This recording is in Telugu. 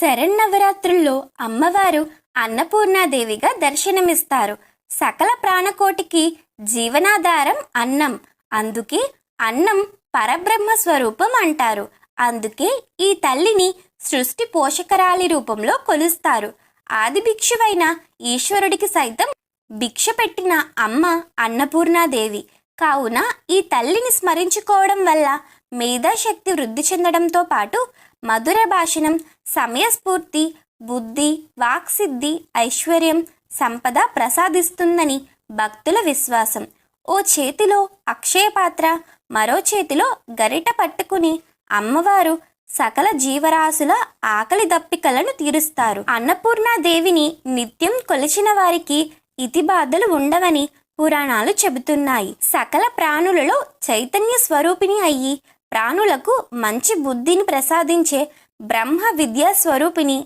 శరన్నవరాత్రుల్లో అమ్మవారు అన్నపూర్ణాదేవిగా దర్శనమిస్తారు. సకల ప్రాణకోటికి జీవనాధారం అన్నం. అందుకే అన్నం పరబ్రహ్మ స్వరూపం అంటారు. అందుకే ఈ తల్లిని సృష్టి పోషకరాలి రూపంలో కొలుస్తారు. ఆది భిక్షువైన ఈశ్వరుడికి సైతం భిక్ష పెట్టిన అమ్మ అన్నపూర్ణాదేవి. కావున ఈ తల్లిని స్మరించుకోవడం వల్ల మేధాశక్తి వృద్ధి చెందడంతో పాటు మధుర భాషణం సమయస్ఫూర్తి బుద్ధి వాక్సిద్ధి ఐశ్వర్యం సంపద ప్రసాదిస్తుందని భక్తుల విశ్వాసం. ఓ చేతిలో అక్షయ పాత్ర మరో చేతిలో గరిట పట్టుకుని అమ్మవారు సకల జీవరాశుల ఆకలి దప్పికలను తీరుస్తారు. అన్నపూర్ణాదేవిని నిత్యం కొలిచిన వారికి ఇతి బాధలు ఉండవని పురాణాలు చెబుతున్నాయి. సకల ప్రాణులలో చైతన్య స్వరూపిణి అయ్యి ప్రాణులకు మంచి బుద్ధిని ప్రసాదించే బ్రహ్మ విద్యా స్వరూపిణి